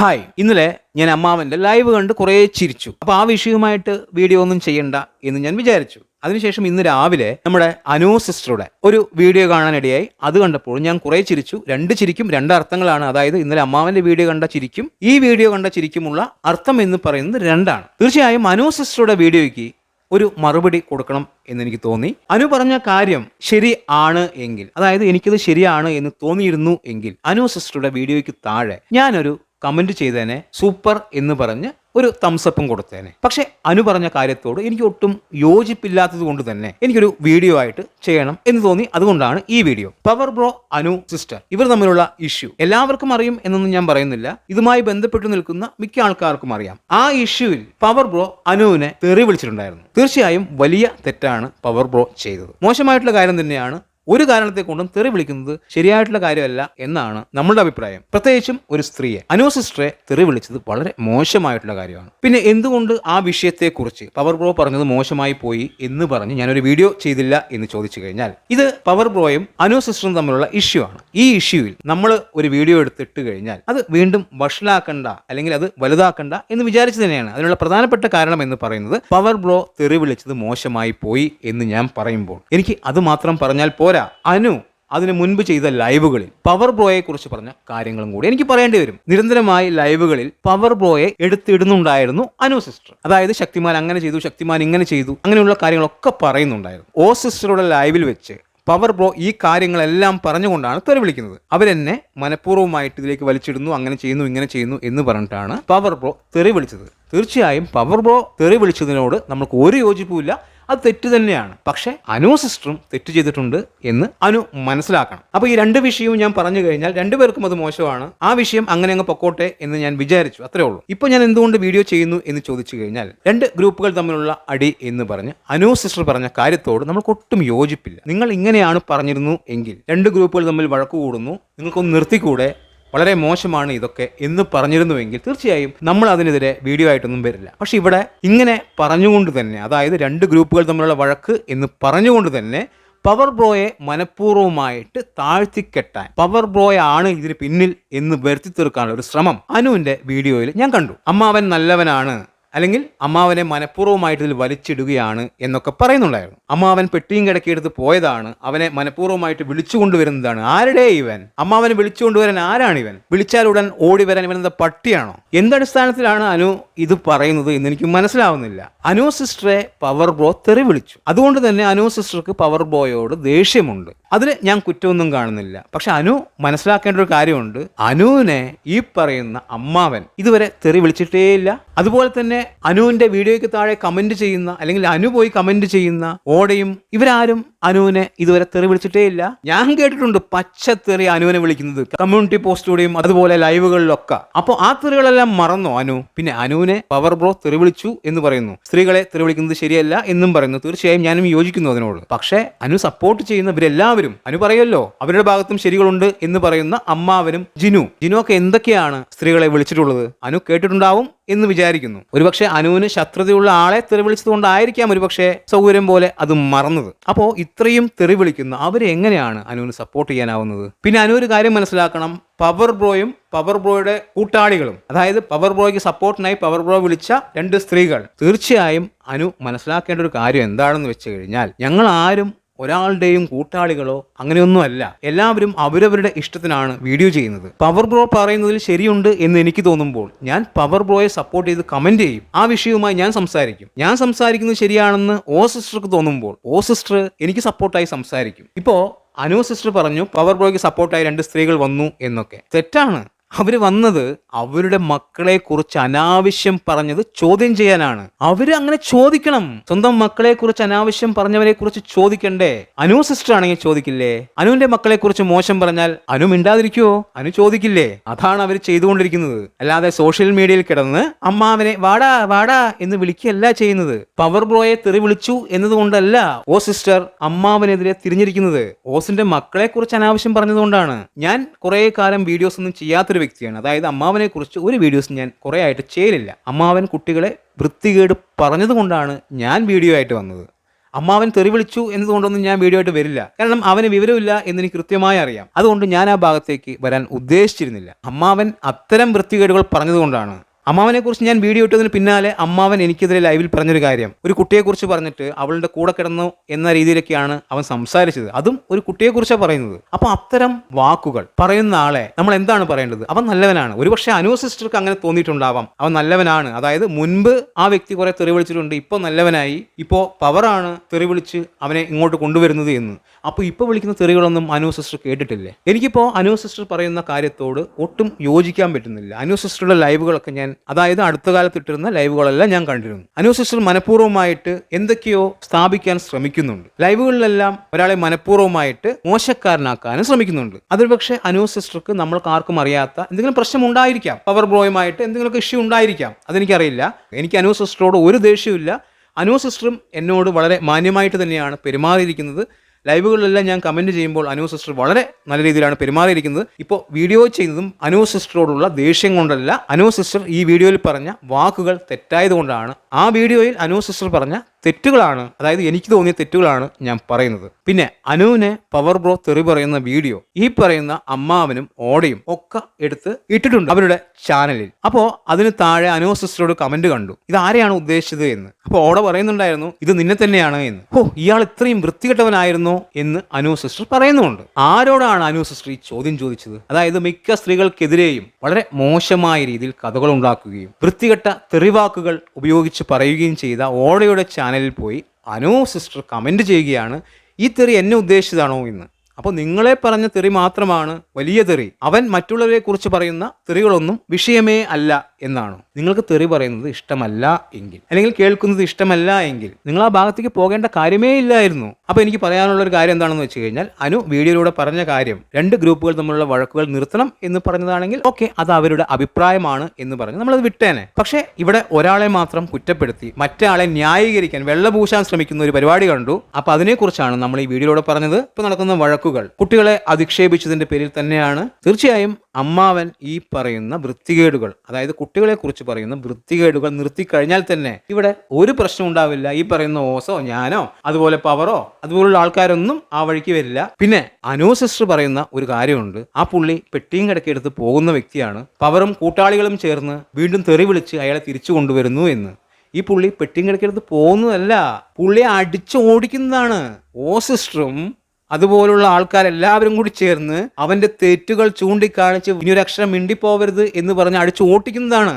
Hi ഇന്നലെ ഞാൻ അമ്മാവന്റെ ലൈവ് കണ്ട് കുറേ ചിരിച്ചു. അപ്പോൾ ആ വിഷയവുമായിട്ട് വീഡിയോ ഒന്നും ചെയ്യണ്ട എന്ന് ഞാൻ വിചാരിച്ചു. അതിനുശേഷം ഇന്ന് രാവിലെ നമ്മുടെ അനു സിസ്റ്ററുടെ ഒരു വീഡിയോ കാണാനിടയായി. അത് കണ്ടപ്പോൾ ഞാൻ കുറേ ചിരിച്ചു. രണ്ട് ചിരിക്കും രണ്ട് അർത്ഥങ്ങളാണ്. അതായത് ഇന്നലെ അമ്മാവന്റെ വീഡിയോ കണ്ട ചിരിക്കും ഈ വീഡിയോ കണ്ട ചിരിക്കുമുള്ള അർത്ഥം എന്ന് പറയുന്നത് രണ്ടാണ്. തീർച്ചയായും അനു സിസ്റ്ററുടെ വീഡിയോയ്ക്ക് ഒരു മറുപടി കൊടുക്കണം എന്ന് എനിക്ക് തോന്നി. അനു പറഞ്ഞ കാര്യം ശരി ആണ് എങ്കിൽ അതായത് എനിക്കത് ശരിയാണ് എന്ന് തോന്നിയിരുന്നു എങ്കിൽ അനു സിസ്റ്ററുടെ വീഡിയോയ്ക്ക് താഴെ ഞാനൊരു കമന്റ് ചെയ്തേനെ സൂപ്പർ എന്ന് പറഞ്ഞ് ഒരു തംസപ്പും കൊടുത്തേനെ. പക്ഷെ അനു പറഞ്ഞ കാര്യത്തോട് എനിക്ക് ഒട്ടും യോജിപ്പില്ലാത്തത് കൊണ്ട് തന്നെ എനിക്കൊരു വീഡിയോ ആയിട്ട് ചെയ്യണം എന്ന് തോന്നി. അതുകൊണ്ടാണ് ഈ video power bro Anu sister ഇവർ തമ്മിലുള്ള ഇഷ്യൂ എല്ലാവർക്കും അറിയും എന്നൊന്നും ഞാൻ പറയുന്നില്ല. ഇതുമായി ബന്ധപ്പെട്ട് നിൽക്കുന്ന മിക്ക ആൾക്കാർക്കും അറിയാം. ആ ഇഷ്യൂവിൽ പവർ ബ്രോ അനുവിനെ തെറി വിളിച്ചിട്ടുണ്ടായിരുന്നു. തീർച്ചയായും വലിയ തെറ്റാണ് പവർ ബ്രോ ചെയ്തത്. മോശമായിട്ടുള്ള കാര്യം തന്നെയാണ് ഒരു കാരണത്തെ കൊണ്ടും തെറി വിളിക്കുന്നത് ശരിയായിട്ടുള്ള കാര്യമല്ല എന്നാണ് നമ്മളുടെ അഭിപ്രായം. പ്രത്യേകിച്ചും ഒരു സ്ത്രീയെ. അനു സിസ്റ്ററെ തെറി വിളിച്ചത് വളരെ മോശമായിട്ടുള്ള കാര്യമാണ്. പിന്നെ എന്തുകൊണ്ട് ആ വിഷയത്തെക്കുറിച്ച് പവർ ബ്രോ പറഞ്ഞത് മോശമായി പോയി എന്ന് പറഞ്ഞ് ഞാനൊരു വീഡിയോ ചെയ്തില്ല എന്ന് ചോദിച്ചു കഴിഞ്ഞാൽ ഇത് പവർ ബ്രോയും അനു സിസ്റ്ററും തമ്മിലുള്ള ഇഷ്യൂ ആണ്. ഈ ഇഷ്യൂവിൽ നമ്മൾ ഒരു വീഡിയോ എടുത്തിട്ട് കഴിഞ്ഞാൽ അത് വീണ്ടും വഷളാക്കണ്ട അല്ലെങ്കിൽ അത് വലുതാക്കണ്ട എന്ന് വിചാരിച്ചു തന്നെയാണ്. അതിനുള്ള പ്രധാനപ്പെട്ട കാരണം എന്ന് പറയുന്നത് പവർ ബ്രോ തെറി വിളിച്ചത് മോശമായി പോയി എന്ന് ഞാൻ പറയുമ്പോൾ എനിക്ക് അത് മാത്രം പറഞ്ഞാൽ പോരാ. അനു അതിനു മുൻപ് ചെയ്ത ലൈവുകളിൽ പവർ ബ്രോയെ കുറിച്ച് പറഞ്ഞ കാര്യങ്ങളും കൂടി എനിക്ക് പറയേണ്ടി വരും. നിരന്തരമായി ലൈവുകളിൽ പവർ ബ്രോയെ എടുത്തിടുന്നുണ്ടായിരുന്നു അനു സിസ്റ്റർ അതായത് ശക്തിമാൻ അങ്ങനെ ചെയ്തു ശക്തിമാൻ ഇങ്ങനെ ചെയ്തു അങ്ങനെയുള്ള കാര്യങ്ങളൊക്കെ പറയുന്നുണ്ടായിരുന്നു. ഓ സിസ്റ്ററുടെ ലൈവിൽ വെച്ച് പവർ ബ്രോ ഈ കാര്യങ്ങളെല്ലാം പറഞ്ഞുകൊണ്ടാണ് തെറി വിളിക്കുന്നത്. അവരെന്നെ മനഃപൂർവമായിട്ട് ഇതിലേക്ക് വലിച്ചിടുന്നു അങ്ങനെ ചെയ്യുന്നു ഇങ്ങനെ ചെയ്യുന്നു എന്ന് പറഞ്ഞിട്ടാണ് പവർ ബ്രോ തെറി വിളിച്ചത്. തീർച്ചയായും പവർ ബ്രോ തെറി വിളിച്ചതിനോട് നമുക്ക് ഒരു യോജിപ്പുമില്ല അത് തെറ്റ് തന്നെയാണ്. പക്ഷെ അനു സിസ്റ്ററും തെറ്റ് ചെയ്തിട്ടുണ്ട് എന്ന് അനു മനസ്സിലാക്കണം. അപ്പോൾ ഈ രണ്ട് വിഷയവും ഞാൻ പറഞ്ഞു കഴിഞ്ഞാൽ രണ്ടുപേർക്കും അത് മോശമാണ്. ആ വിഷയം അങ്ങനെ അങ്ങ് പൊക്കോട്ടെ എന്ന് ഞാൻ വിചാരിച്ചു. അത്രേ ഉള്ളൂ. ഇപ്പോൾ ഞാൻ എന്തുകൊണ്ട് വീഡിയോ ചെയ്യുന്നു എന്ന് ചോദിച്ചു കഴിഞ്ഞാൽ രണ്ട് ഗ്രൂപ്പുകൾ തമ്മിലുള്ള അടി എന്ന് പറഞ്ഞ് അനു സിസ്റ്റർ പറഞ്ഞ കാര്യത്തോട് നമ്മൾ ഒട്ടും യോജിപ്പില്ല. നിങ്ങൾ ഇങ്ങനെയാണ് പറഞ്ഞിരുന്നു എങ്കിൽ രണ്ട് ഗ്രൂപ്പുകൾ തമ്മിൽ വഴക്കു കൂടുന്നു. നിങ്ങൾക്കൊന്ന് നിർത്തിക്കൂടെ? വളരെ മോശമാണ് ഇതൊക്കെ എന്ന് പറഞ്ഞിരുന്നുവെങ്കിൽ തീർച്ചയായും നമ്മൾ അതിനെതിരെ വീഡിയോ ആയിട്ടൊന്നും വരില്ല. പക്ഷെ ഇവിടെ ഇങ്ങനെ പറഞ്ഞുകൊണ്ട് തന്നെ അതായത് രണ്ട് ഗ്രൂപ്പുകൾ തമ്മിലുള്ള വഴക്ക് എന്ന് പറഞ്ഞുകൊണ്ട് തന്നെ പവർ ബ്രോയെ മനഃപൂർവമായിട്ട് താഴ്ത്തിക്കെട്ടാൻ പവർ ബ്രോയെ ആണ് ഇതിന് പിന്നിൽ എന്ന് വരുത്തി തീർക്കാനുള്ള ഒരു ശ്രമം അനുവിന്റെ വീഡിയോയിൽ ഞാൻ കണ്ടു. അമ്മാവൻ നല്ലവനാണ് അല്ലെങ്കിൽ അമ്മാവനെ മനഃപൂർവമായിട്ട് ഇതിൽ വലിച്ചിടുകയാണ് എന്നൊക്കെ പറയുന്നുണ്ടായിരുന്നു. അമ്മാവൻ പെട്ടിയും കിടക്കിയെടുത്ത് പോയതാണ്. അവനെ മനഃപൂർവമായിട്ട് വിളിച്ചുകൊണ്ടുവരുന്നതാണ് ആരുടെ ഇവൻ? അമ്മാവനെ വിളിച്ചുകൊണ്ടുവരാൻ ആരാണ് ഇവൻ? വിളിച്ചാൽ ഉടൻ ഓടി വരാൻ ഇവൻ എന്താ പട്ടിയാണോ? എന്തടിസ്ഥാനത്തിലാണ് അനു ഇത് പറയുന്നത് എന്ന് എനിക്ക് മനസ്സിലാവുന്നില്ല. അനു സിസ്റ്ററെ പവർ ബ്രോ തെറി വിളിച്ചു. അതുകൊണ്ട് തന്നെ അനു സിസ്റ്റർക്ക് പവർ ബോയോട് ദേഷ്യമുണ്ട്. അതിൽ ഞാൻ കുറ്റമൊന്നും കാണുന്നില്ല. പക്ഷെ അനു മനസ്സിലാക്കേണ്ട ഒരു കാര്യമുണ്ട്. അനുവിനെ ഈ പറയുന്ന അമ്മാവൻ ഇതുവരെ തെറി വിളിച്ചിട്ടേയില്ല. അതുപോലെ തന്നെ അനുവിന്റെ വീഡിയോയ്ക്ക് താഴെ കമന്റ് ചെയ്യുന്ന അല്ലെങ്കിൽ അനു പോയി കമന്റ് ചെയ്യുന്ന ഓടയും ഇവരാരും അനുവിനെ ഇതുവരെ തെറി വിളിച്ചിട്ടേ ഇല്ല. ഞാൻ കേട്ടിട്ടുണ്ട് പച്ച തെറി അനുവിനെ വിളിക്കുന്നത് കമ്മ്യൂണിറ്റി പോസ്റ്റിലൂടെയും അതുപോലെ ലൈവുകളിലൊക്കെ. അപ്പോൾ ആ തെറികളെല്ലാം മറന്നോ അനു? പിന്നെ അനുവിനെ പവർ ബ്രോ തെറി വിളിച്ചു എന്ന് പറയുന്നു. സ്ത്രീകളെ തെറി വിളിക്കുന്നത് ശരിയല്ല എന്നും പറയുന്നു. തീർച്ചയായും ഞാനും യോജിക്കുന്നു അതിനോട്. പക്ഷേ അനു സപ്പോർട്ട് ചെയ്യുന്ന ഇവരെല്ലാവരും അനു പറയുമല്ലോ അവരുടെ ഭാഗത്തും ശരികളുണ്ട് എന്ന് പറയുന്ന അമ്മാവനും ജിനു. ജിനു ഒക്കെ എന്തൊക്കെയാണ് സ്ത്രീകളെ വിളിച്ചിട്ടുള്ളത്? അനു കേട്ടിട്ടുണ്ടാവും എന്ന് വിചാരിക്കുന്നു. ഒരുപക്ഷെ അനുവിന് ശത്രുതയുള്ള ആളെ തെറി വിളിച്ചത് കൊണ്ടായിരിക്കാം ഒരുപക്ഷെ സൗകര്യം പോലെ അത് മറന്നത്. അപ്പോ ഇത്രയും തെറി വിളിക്കുന്ന അവരെ എങ്ങനെയാണ് അനുവിന് സപ്പോർട്ട് ചെയ്യാനാവുന്നത്? പിന്നെ അനു ഒരു കാര്യം മനസ്സിലാക്കണം. പവർ ബ്രോയും പവർ ബ്രോയുടെ കൂട്ടാളികളും അതായത് പവർ ബ്രോയ്ക്ക് സപ്പോർട്ടിനായി പവർ ബ്രോ വിളിച്ച രണ്ട് സ്ത്രീകൾ തീർച്ചയായും അനു മനസ്സിലാക്കേണ്ട ഒരു കാര്യം എന്താണെന്ന് വെച്ച് കഴിഞ്ഞാൽ ഞങ്ങൾ ആരും ഒരാളുടെയും കൂട്ടാളികളോ അങ്ങനെയൊന്നുമല്ല. എല്ലാവരും അവരവരുടെ ഇഷ്ടത്തിനാണ് വീഡിയോ ചെയ്യുന്നത്. പവർ ബ്രോ പറയുന്നതിൽ ശരിയുണ്ട് എന്ന് എനിക്ക് തോന്നുമ്പോൾ ഞാൻ പവർ ബ്രോയെ സപ്പോർട്ട് ചെയ്ത് കമന്റ് ചെയ്യും. ആ വിഷയവുമായി ഞാൻ സംസാരിക്കും. ഞാൻ സംസാരിക്കുന്നത് ശരിയാണെന്ന് ഓ സിസ്റ്റർക്ക് തോന്നുമ്പോൾ ഓ സിസ്റ്റർ എനിക്ക് സപ്പോർട്ടായി സംസാരിക്കും. ഇപ്പോ അനു സിസ്റ്റർ പറഞ്ഞു പവർ ബ്രോയ്ക്ക് സപ്പോർട്ടായി രണ്ട് സ്ത്രീകൾ വന്നു എന്നൊക്കെ. തെറ്റാണ്. അവർ വന്നത് അവരുടെ മക്കളെ കുറിച്ച് അനാവശ്യം പറഞ്ഞത് ചോദ്യം ചെയ്യാനാണ്. അവർ അങ്ങനെ ചോദിക്കണം. സ്വന്തം മക്കളെ കുറിച്ച് അനാവശ്യം പറഞ്ഞവരെ കുറിച്ച് ചോദിക്കണ്ടേ? അനു സിസ്റ്റർ ആണെങ്കിൽ ചോദിക്കില്ലേ? അനുവിന്റെ മക്കളെ കുറിച്ച് മോശം പറഞ്ഞാൽ അനു മിണ്ടാതിരിക്കുവോ? അനു ചോദിക്കില്ലേ? അതാണ് അവർ ചെയ്തുകൊണ്ടിരിക്കുന്നത്. അല്ലാതെ സോഷ്യൽ മീഡിയയിൽ കിടന്ന് അമ്മാവനെ വാടാ വാടാ എന്ന് വിളിക്കുകയല്ല ചെയ്യുന്നത്. പവർ ബ്രോയെ തെറി വിളിച്ചു എന്നതുകൊണ്ടല്ല ഓ സിസ്റ്റർ അമ്മാവനെതിരെ തിരിഞ്ഞിരിക്കുന്നത്. ഓസിന്റെ മക്കളെ കുറിച്ച് അനാവശ്യം പറഞ്ഞതുകൊണ്ടാണ്. ഞാൻ കുറെ കാലം വീഡിയോസ് ഒന്നും ചെയ്യാത്തൊരു വ്യക്തിയാണ്. അതായത് അമ്മാവനെ കുറിച്ച് ഒരു വീഡിയോസ് ഞാൻ കുറെ ആയിട്ട് ചെയ്യലില്ല. അമ്മാവൻ കുട്ടികളെ വൃത്തികേട് പറഞ്ഞതുകൊണ്ടാണ് ഞാൻ വീഡിയോ ആയിട്ട് വന്നത്. അമ്മാവൻ തെറി വിളിച്ചു എന്നതുകൊണ്ടൊന്നും ഞാൻ വീഡിയോ ആയിട്ട് വരില്ല. കാരണം അവന് വിവരമില്ല എന്ന് എനിക്ക് കൃത്യമായി അറിയാം. അതുകൊണ്ട് ഞാൻ ആ ഭാഗത്തേക്ക് വരാൻ ഉദ്ദേശിച്ചിരുന്നില്ല. അമ്മാവൻ അത്തരം വൃത്തികേടുകൾ പറഞ്ഞതുകൊണ്ടാണ് അമ്മാവനെ കുറിച്ച് ഞാൻ വീഡിയോ ഇട്ടതിന് പിന്നാലെ അമ്മാവൻ എനിക്കെതിരെ ലൈവിൽ പറഞ്ഞൊരു കാര്യം. ഒരു കുട്ടിയെക്കുറിച്ച് പറഞ്ഞിട്ട് അവളുടെ കൂടെ കിടന്നു എന്ന രീതിയിലൊക്കെയാണ് അവൻ സംസാരിച്ചത്. അതും ഒരു കുട്ടിയെക്കുറിച്ചാണ് പറയുന്നത്. അപ്പൊ അത്തരം വാക്കുകൾ പറയുന്ന ആളെ നമ്മൾ എന്താണ് പറയേണ്ടത്? അവൻ നല്ലവനാണ്. ഒരുപക്ഷെ അനു സിസ്റ്റർക്ക് അങ്ങനെ തോന്നിയിട്ടുണ്ടാവാം. അവൻ നല്ലവനാണ്. അതായത് മുൻപ് ആ വ്യക്തി കുറെ തെറി വിളിച്ചിട്ടുണ്ട്. ഇപ്പോൾ നല്ലവനായി. ഇപ്പോൾ പവറാണ് തെറി വിളിച്ച് അവനെ ഇങ്ങോട്ട് കൊണ്ടുവരുന്നത് എന്ന്. അപ്പോൾ ഇപ്പോൾ വിളിക്കുന്ന തെറികളൊന്നും അനു സിസ്റ്റർ കേട്ടിട്ടില്ലേ? എനിക്കിപ്പോൾ അനു സിസ്റ്റർ പറയുന്ന കാര്യത്തോട് ഒട്ടും യോജിക്കാൻ പറ്റുന്നില്ല. അനു സിസ്റ്ററുടെ ലൈവുകളൊക്കെ ഞാൻ അതായത് അടുത്ത കാലത്ത് ഇട്ടിരുന്ന ലൈവുകളെല്ലാം ഞാൻ കണ്ടിരുന്നു. അനു സിസ്റ്റർ മനഃപൂർവമായിട്ട് എന്തൊക്കെയോ സ്ഥാപിക്കാൻ ശ്രമിക്കുന്നുണ്ട്. ലൈവുകളിലെല്ലാം ഒരാളെ മനഃപൂർവമായിട്ട് മോശക്കാരനാക്കാനും ശ്രമിക്കുന്നുണ്ട്. അതൊരു പക്ഷേ അനു സിസ്റ്റർക്ക് നമ്മൾക്ക് ആർക്കും അറിയാത്ത എന്തെങ്കിലും പ്രശ്നം ഉണ്ടായിരിക്കാം. പവർ ബ്രോയുമായിട്ട് എന്തെങ്കിലുമൊക്കെ ഇഷ്യൂ ഉണ്ടായിരിക്കാം. അതെനിക്കറിയില്ല. എനിക്ക് അനു സിസ്റ്ററോട് ഒരു ദേഷ്യമില്ല അനു സിസ്റ്ററും എന്നോട് വളരെ മാന്യമായിട്ട് തന്നെയാണ് പെരുമാറിയിരിക്കുന്നത്. ലൈവുകളിലെല്ലാം ഞാൻ കമന്റ് ചെയ്യുമ്പോൾ അനു സിസ്റ്റർ വളരെ നല്ല രീതിയിലാണ് പെരുമാറിയിരിക്കുന്നത്. ഇപ്പോൾ വീഡിയോ ചെയ്യുന്നതും അനു സിസ്റ്ററോടുള്ള ദേഷ്യം കൊണ്ടല്ല അനു സിസ്റ്റർ ഈ വീഡിയോയിൽ പറഞ്ഞ വാക്കുകൾ തെറ്റായതുകൊണ്ടാണ് ആ വീഡിയോയിൽ അനു സിസ്റ്റർ പറഞ്ഞ തെറ്റുകളാണ് അതായത് എനിക്ക് തോന്നിയ തെറ്റുകളാണ് ഞാൻ പറയുന്നത്. പിന്നെ അനുവിനെ പവർ ബ്രോ തെറി പറയുന്ന വീഡിയോ ഈ പറയുന്ന അമ്മാവനും ഓടയും ഒക്കെ എടുത്ത് ഇട്ടിട്ടുണ്ട് അവരുടെ ചാനലിൽ. അപ്പോൾ അതിന് താഴെ അനു സിസ്റ്ററോട് കമന്റ് കണ്ടു. ഇത് ആരെയാണ് ഉദ്ദേശിച്ചത് എന്ന്. അപ്പോൾ ഓട പറയുന്നുണ്ടായിരുന്നു ഇത് നിന്നെ തന്നെയാണ് എന്ന്. ഓ ഇയാൾ ഇത്രയും വൃത്തികെട്ടവനായിരുന്നോ എന്ന് അനു സിസ്റ്റർ പറയുന്നുണ്ട് ആരോടാണ് അനു സിസ്റ്റർ ഈ ചോദ്യം ചോദിച്ചത്? അതായത് മിക്ക സ്ത്രീകൾക്കെതിരെയും വളരെ മോശമായ രീതിയിൽ കഥകൾ ഉണ്ടാക്കുകയും വൃത്തികെട്ട തെറിവാക്കുകൾ ഉപയോഗിച്ച് പറയുകയും ചെയ്ത ഓടയുടെ ചാനലിൽ പോയി അനു സിസ്റ്റർ കമന്റ് ചെയ്യുകയാണ് ഈ തെറി എന്നെ ഉദ്ദേശിച്ചതാണോ? എന്ന്. അപ്പോൾ നിങ്ങളെ പറഞ്ഞ തെറി മാത്രമാണ് വലിയ തെറി. അവൻ മറ്റുള്ളവരെ കുറിച്ച് പറയുന്ന തെറികളൊന്നും വിഷയമേ അല്ല എന്നാണ്. നിങ്ങൾക്ക് തെറി പറയുന്നത് ഇഷ്ടമല്ല എങ്കിൽ. അല്ലെങ്കിൽ കേൾക്കുന്നത് ഇഷ്ടമല്ല എങ്കിൽ. നിങ്ങൾ ആ ഭാഗത്തേക്ക് പോകേണ്ട കാര്യമേ ഇല്ലായിരുന്നു. അപ്പോൾ എനിക്ക് പറയാനുള്ള ഒരു കാര്യം എന്താണെന്ന് വെച്ച് കഴിഞ്ഞാൽ അനു വീഡിയോയിലൂടെ പറഞ്ഞ കാര്യം രണ്ട് ഗ്രൂപ്പുകൾ തമ്മിലുള്ള വഴക്കുകൾ നിർത്തണം എന്ന് പറഞ്ഞതാണെങ്കിൽ ഓക്കെ അത് അവരുടെ അഭിപ്രായമാണ് എന്ന് പറഞ്ഞ് നമ്മളത് വിട്ടേനെ. പക്ഷേ ഇവിടെ ഒരാളെ മാത്രം കുറ്റപ്പെടുത്തി മറ്റാളെ ന്യായീകരിക്കാൻ വെള്ളപൂശാൻ ശ്രമിക്കുന്ന ഒരു പരിപാടി കണ്ടു. അപ്പോൾ അതിനെക്കുറിച്ചാണ് നമ്മൾ ഈ വീഡിയോയിലൂടെ പറഞ്ഞത്. ഇപ്പോൾ നടക്കുന്ന വഴക്കുകൾ കുട്ടികളെ അധിക്ഷേപിച്ചതിന്റെ പേരിൽ തന്നെയാണ് തീർച്ചയായും അമ്മാവൻ ഈ പറയുന്ന വൃത്തികേടുകൾ അതായത് കുട്ടികളെ കുറിച്ച് പറയുന്ന വൃത്തികേടുകൾ നിർത്തിക്കഴിഞ്ഞാൽ തന്നെ ഇവിടെ ഒരു പ്രശ്നം ഉണ്ടാവില്ല. ഈ പറയുന്ന ഓസോ ഞാനോ അതുപോലെ പവറോ അതുപോലുള്ള ആൾക്കാരൊന്നും ആ വഴിക്ക് വരില്ല. പിന്നെ അനൂസിസ്റ്റർ പറയുന്ന ഒരു കാര്യമുണ്ട്. ആ പുള്ളി പെട്ടിയും കിടക്കെടുത്ത് പോകുന്ന വ്യക്തിയാണ്. പവറും കൂട്ടാളികളും ചേർന്ന് വീണ്ടും തെറി വിളിച്ച് അയാളെ തിരിച്ചു കൊണ്ടുവരുന്നു എന്ന്. ഈ പുള്ളി പെട്ടിയും പോകുന്നതല്ല പുള്ളി അടിച്ചു ഓടിക്കുന്നതാണ് ഓ സിസ്റ്ററും അതുപോലുള്ള ആൾക്കാർ എല്ലാവരും കൂടി ചേർന്ന് അവന്റെ തെറ്റുകൾ ചൂണ്ടിക്കാണിച്ച് ഇനിയൊരു അക്ഷരം മിണ്ടിപ്പോവരുത് എന്ന് പറഞ്ഞ് അടിച്ചു ഓട്ടിക്കുന്നതാണ്.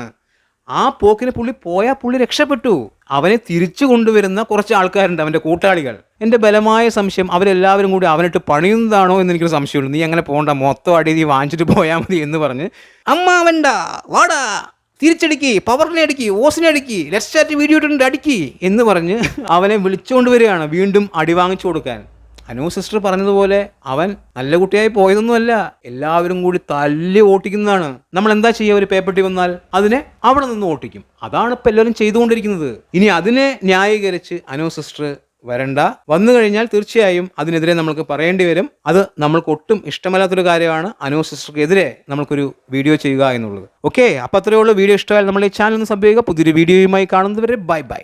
ആ പോക്കിന് പുള്ളി പോയാൽ പുള്ളി രക്ഷപ്പെട്ടു. അവനെ തിരിച്ചു കൊണ്ടുവരുന്ന കുറച്ച് ആൾക്കാരുണ്ട് അവന്റെ കൂട്ടാളികൾ. എന്റെ ബലമായ സംശയം അവരെല്ലാവരും കൂടി അവനിട്ട് പണിയുന്നതാണോ എന്ന് എനിക്കൊരു സംശയമുണ്ട്. നീ അങ്ങനെ പോകണ്ട മൊത്തം അടി നീ വാങ്ങിച്ചിട്ട് പോയാൽ മതി എന്ന് പറഞ്ഞ് അമ്മ വേണ്ട വാടാ തിരിച്ചടിക്ക് പവറിനെ അടിക്കി ഓസിനെ അടിക്കി ലെറ്റ് ചാറ്റ് വീഡിയോ ഇട്ടിട്ടുണ്ട് അടിക്കി എന്ന് പറഞ്ഞ് അവനെ വിളിച്ചുകൊണ്ട് വരികയാണ് വീണ്ടും അടി വാങ്ങിച്ചു കൊടുക്കാൻ. അനു സിസ്റ്റർ പറഞ്ഞതുപോലെ അവൻ നല്ല കുട്ടിയായി പോയതൊന്നുമല്ല. എല്ലാവരും കൂടി തല്ലി ഓട്ടിക്കുന്നതാണ്. നമ്മൾ എന്താ ചെയ്യുക? ഒരു പേപ്പട്ടി വന്നാൽ അതിനെ അവിടെ നിന്ന് ഓട്ടിക്കും. അതാണ് ഇപ്പം എല്ലാവരും ചെയ്തുകൊണ്ടിരിക്കുന്നത്. ഇനി അതിനെ ന്യായീകരിച്ച് അനു സിസ്റ്റർ വരണ്ട. വന്നു കഴിഞ്ഞാൽ തീർച്ചയായും അതിനെതിരെ നമ്മൾക്ക് പറയേണ്ടി വരും. അത് നമ്മൾക്ക് ഒട്ടും ഇഷ്ടമല്ലാത്തൊരു കാര്യമാണ് അനു സിസ്റ്റർക്കെതിരെ നമ്മൾക്കൊരു വീഡിയോ ചെയ്യുക എന്നുള്ളത്. ഓക്കെ അപ്പോൾ അത്രയുള്ള വീഡിയോ ഇഷ്ടമായാൽ നമ്മൾ ഈ ചാനൽ ഒന്ന് സബ് ചെയ്യുക. പുതിയൊരു വീഡിയോയുമായി കാണുന്നതുവരെ ബൈ ബൈ.